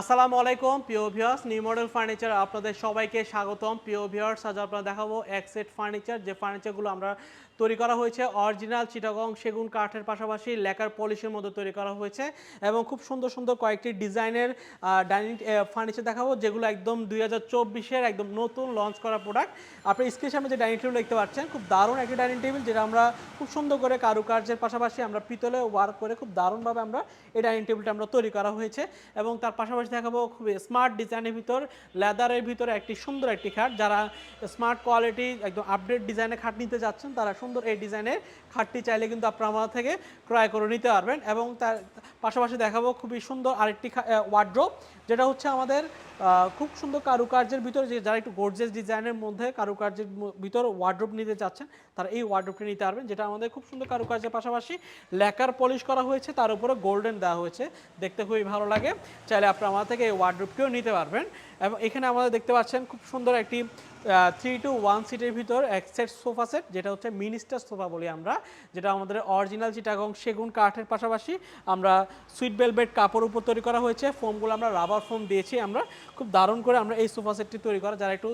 আসসালামু আলাইকুম, প্রিয় ভিউয়ার্স নিউ মডেল ফার্নিচার আপনাদের সবাইকে স্বাগতম। প্রিয় ভিউয়ার্স আজ আপনারা দেখাবো এক সেট ফার্নিচার যে ফার্নিচারগুলো আমরা তৈরি করা হয়েছে। অরিজিনাল চিটাগং সেগুন কাঠের পাশাপাশি লেকার পলিশের মধ্যে তৈরি করা হয়েছে এবং খুব সুন্দর সুন্দর কয়েকটি ডিজাইনের ডাইনিং ফার্নিচার দেখাবো, যেগুলো একদম দুই হাজার চব্বিশের একদম নতুন লঞ্চ করা প্রোডাক্ট আপনি স্ক্রিনের সামনে যে ডাইনিং টেবিল দেখতে পাচ্ছেন, খুব দারুণ একটি ডাইনিং টেবিল যেটা আমরা খুব সুন্দর করে কারুকার্যের পাশাপাশি আমরা পিতলে ওয়ার্ক করে খুব দারুণভাবে আমরা এই ডাইনিং টেবিলটা আমরা তৈরি করা হয়েছে এবং তার পাশাপাশি দেখাবো খুব স্মার্ট ডিজাইনের ভিতর লেদারের ভিতরে একটি সুন্দর একটি খাট। যারা স্মার্ট কোয়ালিটি একদম আপডেট ডিজাইনের খাট নিতে যাচ্ছেন, তারা সুন্দর এই ডিজাইনের খাটটি চাইলে কিন্তু আপনারা আমাদের থেকে ক্রয় করে নিতে পারবেন এবং তার পাশাপাশি দেখাবো খুবই সুন্দর আরেকটি ওয়ার্ড্রোপ যেটা হচ্ছে আমাদের খুব সুন্দর কারুকার্যের ভিতরে যে যারা একটু গোর্জেস ডিজাইনের মধ্যে কারুকার্যের ভিতর ওয়ার্ড্রোপ নিতে চাচ্ছেন, তারা এই ওয়ার্ড্রোপটি নিতে পারবেন, যেটা আমাদের খুব সুন্দর কারুকার্যের পাশাপাশি ল্যাকার পলিশ করা হয়েছে, তার উপরে গোল্ডেন দেওয়া হয়েছে। দেখতে খুবই ভালো লাগে। চাইলে আপনারা আমাদের থেকে এই ওয়ার্ড্রোপটিও নিতে পারবেন। এবং এখানে আমাদের দেখতে পাচ্ছেন খুব সুন্দর একটি থ্রি টু ওয়ান সিটের ভিতর এক সেট সোফা সেট যেটা হচ্ছে মিনিস্টার সোফা বলি আমরা, যেটা আমাদের অরিজিনাল চিটাগং সেগুন কাঠের পাশাপাশি আমরা সুইট বেলভেট কাপড় উপর তৈরি করা হয়েছে। ফোমগুলো আমরা রাবার ফোম দিয়েছি। আমরা খুব দারুণ করে আমরা এই সোফা সেটটি তৈরি করা, যারা একটু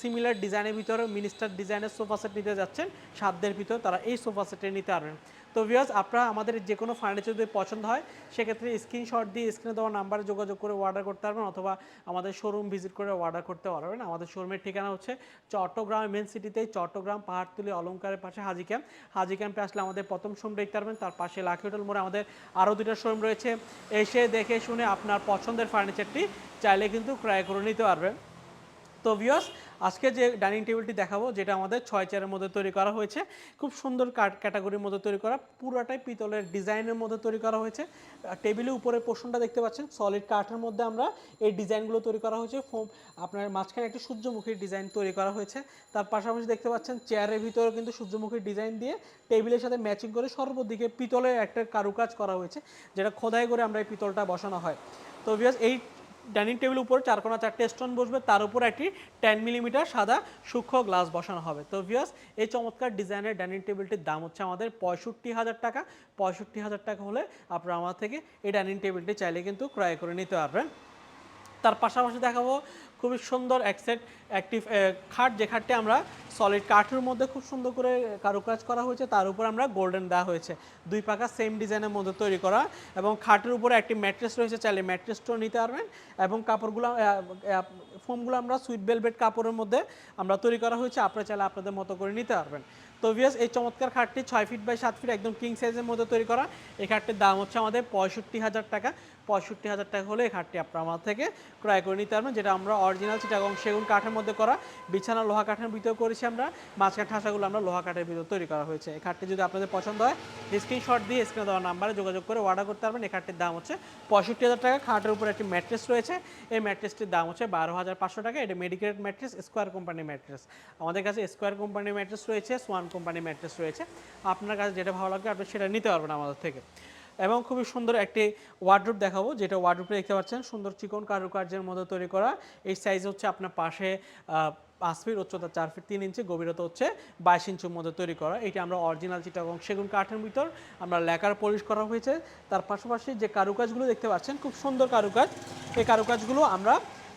সিমিলার ডিজাইনের ভিতরে মিনিস্টার ডিজাইনের সোফা সেট নিতে যাচ্ছেন, সাধ্যের ভিতর তারা এই সোফা সেটটি নিতে পারবেন। তো ভিউয়ার্স আপনারা আমাদের যে কোনো ফার্নিচার যদি পছন্দ হয়, সেক্ষেত্রে স্ক্রিনশট দিয়ে স্ক্রিনে দেওয়া নাম্বারে যোগাযোগ করে অর্ডার করতে পারবেন, অথবা আমাদের শোরুম ভিজিট করে অর্ডার করতে পারবেন। আমাদের শোরুমের ঠিকানা হচ্ছে চট্টগ্রাম মেন সিটিতে চট্টগ্রাম পাহাড়তুলি অলঙ্কারের পাশে হাজি ক্যাম্প হাজি ক্যাম্পে আসলে আমাদের প্রথম শোরুম দেখতে পারবেন, তার পাশে লাকি হোটেল মোড়ে আমাদের আরও দুটো শোরুম রয়েছে। এসে দেখে শুনে আপনার পছন্দের ফার্নিচারটি চাইলে কিন্তু ক্রয় করে নিতে পারবেন। তো ভিউয়ার্স আজকে যে ডাইনিং টেবিলটি দেখাবো, যেটা আমাদের ছয় চেয়ারের মধ্যে তৈরি করা হয়েছে, খুব সুন্দর কাঠ ক্যাটাগরির মধ্যে তৈরি করা, পুরোটাই পিতলের ডিজাইনের মধ্যে তৈরি করা হয়েছে। টেবিলের উপরে পোর্শনটা দেখতে পাচ্ছেন সলিড কাঠের মধ্যে আমরা এই ডিজাইনগুলো তৈরি করা হয়েছে। ফোম আপনার মাঝখানে একটি সূর্যমুখীর ডিজাইন তৈরি করা হয়েছে। তার পাশাপাশি দেখতে পাচ্ছেন চেয়ারের ভিতরে কিন্তু সূর্যমুখীর ডিজাইন দিয়ে টেবিলের সাথে ম্যাচিং করে সর্বদিকে পিতলের একটা কারুকাজ করা হয়েছে, যেটা খোদাই করে আমরা এই পিতলটা বসানো হয়। তো ভিউয়ার্স এই ডাইনিং টেবিল উপর চারকোনা চারটে স্টোন বসবে, তার উপর একটি টেন মিলিমিটার সাদা সূক্ষ্ম গ্লাস বসানো হবে। তো ভিউয়ার্স এই চমৎকার ডিজাইনের ডাইনিং টেবিলটির দাম হচ্ছে আমাদের পঁয়ষট্টি হাজার টাকা। পঁয়ষট্টি হাজার টাকা হলে আপনারা আমার থেকে এই ডাইনিং টেবিলটি চাইলে কিন্তু ক্রয় করে নিতে পারবেন। তার পাশাপাশি দেখাবো খুবই সুন্দর একসেট অ্যাক্টিভ খাট, যে খাটটি আমরা সলিড কাঠের মধ্যে খুব সুন্দর করে কারুকাজ করা হয়েছে, তার উপর আমরা গোল্ডেন দেওয়া হয়েছে। দুই পাকা সেম ডিজাইনের মধ্যে তৈরি করা এবং খাটের উপরে একটি ম্যাট্রেস রয়েছে, চাইলে ম্যাট্রেসটাও নিতে পারবেন এবং কাপড়গুলো ফোমগুলো আমরা সুইট বেলভেট কাপড়ের মধ্যে আমরা তৈরি করা হয়েছে, আপনারা চাইলে আপনাদের মতো করে নিতে পারবেন। তো ভিয়াস এই চমৎকার খাটটি ছয় ফিট বাই সাত ফিট একদম কিং সাইজের মধ্যে তৈরি করা। এই খাটটির দাম হচ্ছে আমাদের পঁয়ষট্টি হাজার টাকা। পঁয়ষট্টি হাজার টাকা হলে এই খাটটি আপনার আমার থেকে ক্রয় করে নিতে পারবেন, যেটা আমরা অরিজিনাল চিটাগং সেগুন কাঠের মধ্যে করা। বিছানা লোহা কাঠের ভিতরে করেছি আমরা। মাঝখান ঠাসাগুলো আমরা লোহা কাঠের ভিতরে তৈরি করা হয়েছে। এই খাটটি যদি আপনাদের পছন্দ হয় স্ক্রিনশট দিয়ে স্ক্রিনে দেওয়া নাম্বারে যোগাযোগ করে অর্ডার করতে পারবেন। এই খাটটির দাম হচ্ছে পঁয়ষট্টি হাজার টাকা। খাটের উপর একটি ম্যাট্রেস রয়েছে। এই ম্যাট্রেসটির দাম হচ্ছে বারো হাজার পাঁচশো টাকা। এটা মেডিকেটেড ম্যাট্রেস স্কোয়ার কোম্পানির ম্যাট্রেস আমাদের কাছে স্কোয়ার কোম্পানির ম্যাট্রেস রয়েছে সোয়ান কোম্পানির ম্যাট্রেস রয়েছে। আপনার কাছে যেটা ভালো লাগবে, আপনি সেটা নিতে পারবেন আমাদের থেকে। এবং খুবই সুন্দর একটি ওয়ার্ড্রোপ দেখাবো, যেটা ওয়ার্ড্রোপে দেখতে পাচ্ছেন, সুন্দর চিকন কারুকার্যের মধ্যে তৈরি করা। এই সাইজ হচ্ছে আপনার পাশে পাঁচ ফিট উচ্চতা চার ফিট তিন ইঞ্চি গভীরতা হচ্ছে বাইশ ইঞ্চির মধ্যে তৈরি করা। এটি আমরা অরিজিনাল চিটাগং সেগুন কাঠের ভিতর আমরা লেকার পলিশ করা হয়েছে। তার পাশাপাশি যে কারুকাজগুলো দেখতে পাচ্ছেন, খুব সুন্দর কারুকাজ। এই কারুকাজগুলো আমরা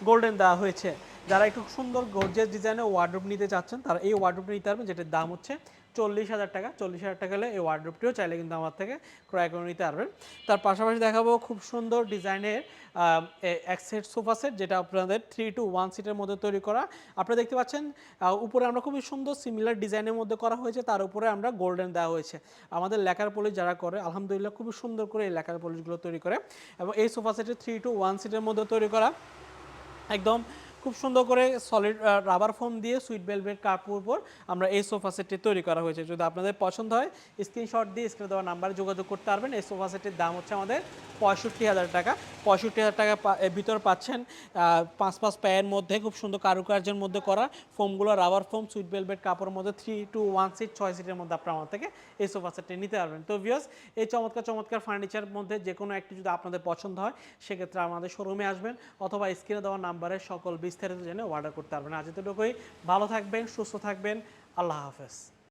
গোল্ডেন দেওয়া হয়েছে। যারা একটু সুন্দর গর্জেস ডিজাইনের ওয়ার্ড্রোপ নিতে চাচ্ছেন, তারা এই ওয়ার্ড্রোপটি নিতে পারবেন, যেটার দাম হচ্ছে চল্লিশ হাজার টাকা। চল্লিশ হাজার টাকা হলে এই ওয়ার্ড্রোপটিও চাইলে কিন্তু আমার থেকে ক্রয় করে নিতে পারবেন। তার পাশাপাশি দেখাবো খুব সুন্দর ডিজাইনের এক সেট সোফা সেট, যেটা আপনাদের থ্রি টু ওয়ান সিটের মধ্যে তৈরি করা। আপনারা দেখতে পাচ্ছেন উপরে আমরা খুবই সুন্দর সিমিলার ডিজাইনের মধ্যে করা হয়েছে, তার উপরে আমরা গোল্ডেন দেওয়া হয়েছে। আমাদের লেখার পলিশ যারা করে, আলহামদুলিল্লাহ খুবই সুন্দর করে এই লেখার পলিশগুলো তৈরি করে। এবং এই সোফা সেটের থ্রি টু ওয়ান সিটের মধ্যে তৈরি করা। একদম খুব সুন্দর করে সলিড রাবার ফোম দিয়ে সুইট বেলভেট কাপড় উপর আমরা এই সোফা সেটটি তৈরি করা হয়েছে। যদি আপনাদের পছন্দ হয় স্ক্রিনশট দিয়ে স্ক্রিনে দেওয়া নাম্বারে যোগাযোগ করতে পারবেন। এই সোফা সেটের দাম হচ্ছে আমাদের পঁয়ষট্টি হাজার টাকা। পঁয়ষট্টি হাজার টাকা ভিতর পাচ্ছেন পাঁচ পাঁচ পায়ের মধ্যে, খুব সুন্দর কারুকার্যের মধ্যে করা। ফোমগুলো রাবার ফোম সুইট বেলভেট কাপড়ের মধ্যে থ্রি টু ওয়ান সিট ছয় সিটের মধ্যে আপনার আমার থেকে এই সোফা সেটটি নিতে পারবেন। তো ভিউয়ার্স এই চমৎকার চমৎকার ফার্নিচার মধ্যে যে কোনো একটি যদি আপনাদের পছন্দ হয়, সেক্ষেত্রে আমাদের শোরুমে আসবেন অথবা স্ক্রিনে দেওয়া নাম্বারে সকল বিস্তারিত জেনে অর্ডার করতে পারবেন। আজ এতটুকুই। ভালো থাকবেন সুস্থ থাকবেন। আল্লাহ হাফেজ।